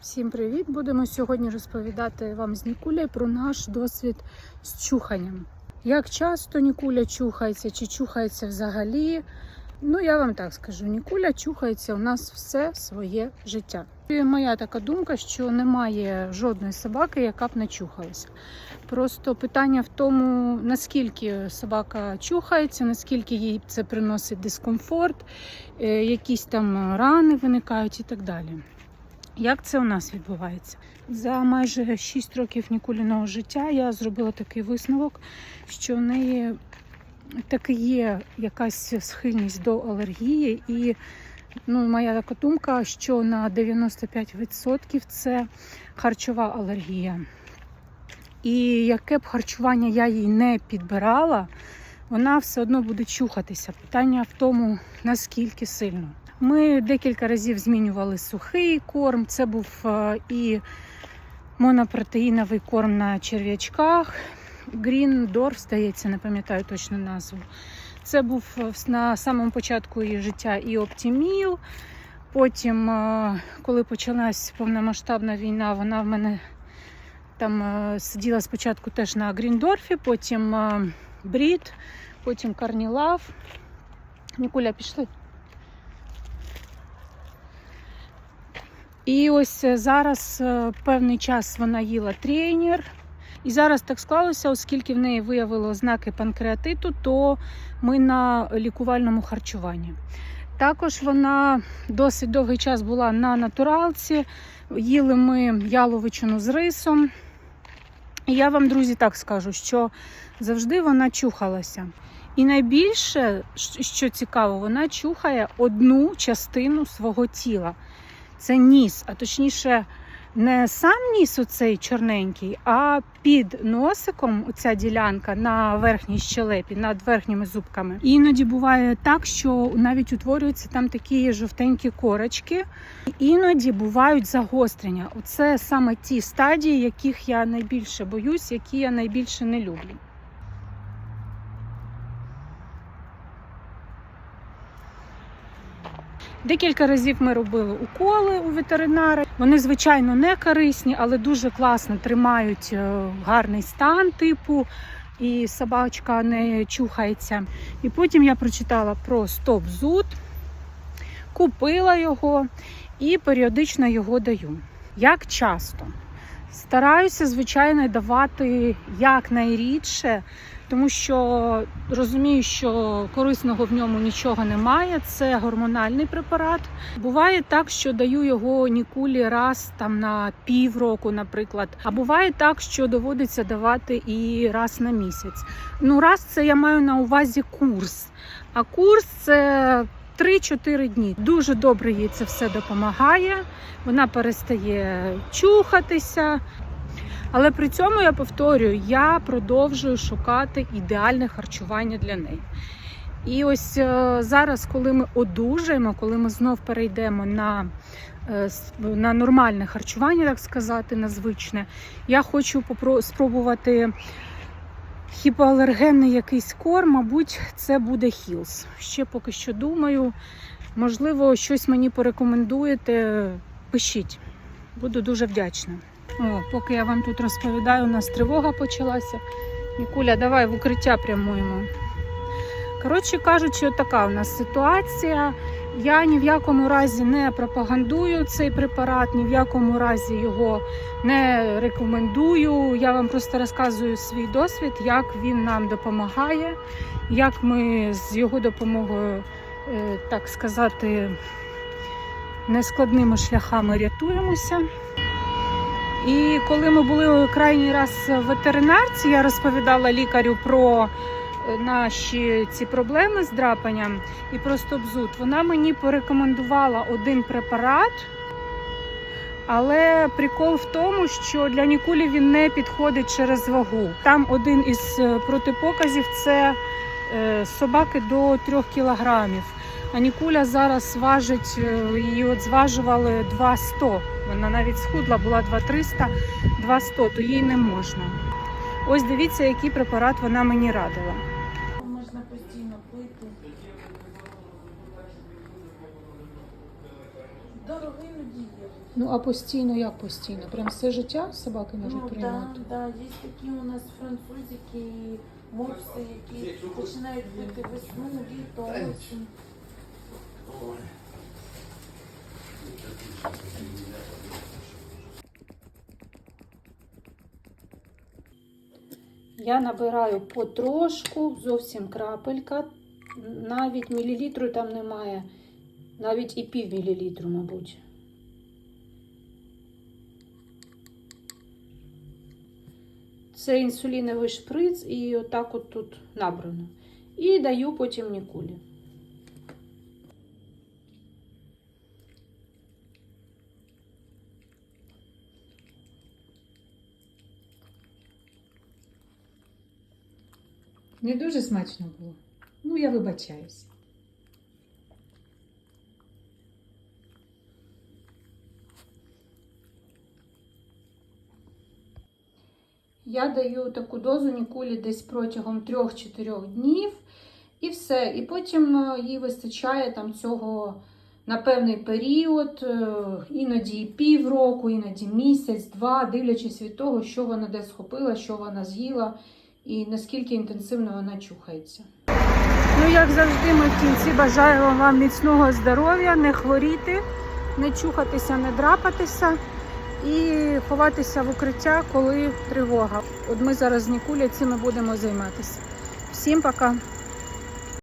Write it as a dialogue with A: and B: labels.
A: Всім привіт! Будемо сьогодні розповідати вам з Нікулею про наш досвід з чуханням. Як часто Нікуля чухається, чи чухається взагалі? Ну, я вам так скажу: Нікуля чухається у нас все своє життя. І моя така думка, що немає жодної собаки, яка б не чухалася. Просто питання в тому, наскільки собака чухається, наскільки їй це приносить дискомфорт, е, якісь там рани виникають і так далі. Як це у нас відбувається? За майже 6 років нікуліного життя я зробила такий висновок, що в неї таки є якась схильність до алергії, і ну, моя така думка, що на 95% це харчова алергія. І яке б харчування я їй не підбирала, вона все одно буде чухатися. Питання в тому, наскільки сильно. Ми декілька разів змінювали сухий корм. Це був е, і монопротеїновий корм на черв'ячках. Гріндорф, здається, не пам'ятаю точно назву. Це був е, на самому початку її життя і Оптіміл. Потім, е, коли почалась повномасштабна війна, вона в мене там сиділа спочатку теж на Гріндорфі, потім Брід, потім Карнілав. Нікуля, пішли. І ось е, зараз е, певний час вона їла тренер. І зараз так склалося, оскільки в неї виявили ознаки панкреатиту, то ми на лікувальному харчуванні. Також вона досить довгий час була на натуралці, їли ми яловичину з рисом. І я вам, друзі, так скажу, що завжди вона чухалася. І найбільше, що цікаво, вона чухає одну частину свого тіла це ніс, а точніше, не сам ніс оцей чорненький, а під носиком оця ділянка на верхній щелепі, над верхніми зубками. Іноді буває так, що навіть утворюються там такі жовтенькі корочки. Іноді бувають загострення. Оце саме ті стадії, яких я найбільше боюсь, які я найбільше не люблю. Декілька разів ми робили уколи у ветеринара. Вони, звичайно, не корисні, але дуже класно тримають е, гарний стан типу, і собачка не чухається. І потім я прочитала про стоп-зуд, купила його і періодично його даю. Як часто? Стараюся, звичайно, давати якнайрідше, тому що розумію, що корисного в ньому нічого немає. Це гормональний препарат. Буває так, що даю його нікулі раз там на півроку, наприклад. А буває так, що доводиться давати і раз на місяць. Ну, раз це я маю на увазі курс. А курс це 3-4 дні. Дуже добре їй це все допомагає. Вона перестає чухатися. Але при цьому я повторюю, я продовжую шукати ідеальне харчування для неї. І ось е, зараз, коли ми одужаємо, коли ми знов перейдемо на е, на нормальне харчування, так сказати, на звичне, я хочу спробувати хіпоалергенний якийсь корм, мабуть, це буде хілс. Ще поки що думаю, можливо, щось мені порекомендуєте, пишіть. Буду дуже вдячна. О, Поки я вам тут розповідаю, у нас тривога почалася. Нікуля, давай в укриття прямуємо. Коротше кажучи, така у нас ситуація. Я ні в якому разі не пропагандую цей препарат, ні в якому разі його не рекомендую. Я вам просто розказую свій досвід, як він нам допомагає, як ми з його допомогою, е, так сказати, нескладними шляхами рятуємося. І коли ми були крайній раз в ветеринарці, я розповідала лікарю про е, наші ці проблеми з драпанням і про стоп-зуд. Вона мені порекомендувала один препарат, але прикол в тому, що для Нікулі він не підходить через вагу. Там один із е, протипоказів це е, собаки до 3 кілограмів. А Нікуля зараз важить, її от зважували 2,100. Вона навіть схудла, була 2300, 2,100, то їй не можна. Ось дивіться, який препарат вона мені радила.
B: Можна постійно пити. дорого іноді є.
A: Ну а постійно як постійно? Прям все життя собаки можуть
B: Ну, да,
A: приймати?
B: да, є такі у нас французики, мопси, які починають пити весну, літо, осінь.
A: Я набираю потрошку, зовсім крапелька. Навіть мілілітру там немає, навіть і пів мілілітру, мабуть. Це інсуліновий шприц і отак от тут набрано. І даю потім нікулі. Не дуже смачно було. Ну, я вибачаюсь. Я даю таку дозу нікулі десь протягом 3-4 днів. І все. І потім е, їй вистачає там цього на певний період, е, іноді півроку, іноді місяць, два, дивлячись від того, що вона де схопила, що вона з'їла і наскільки інтенсивно вона чухається. Ну, як завжди, ми в кінці бажаємо вам міцного здоров'я, не хворіти, не чухатися, не драпатися і ховатися в укриття, коли тривога. От ми зараз з Нікуля цим будемо займатися. Всім пока!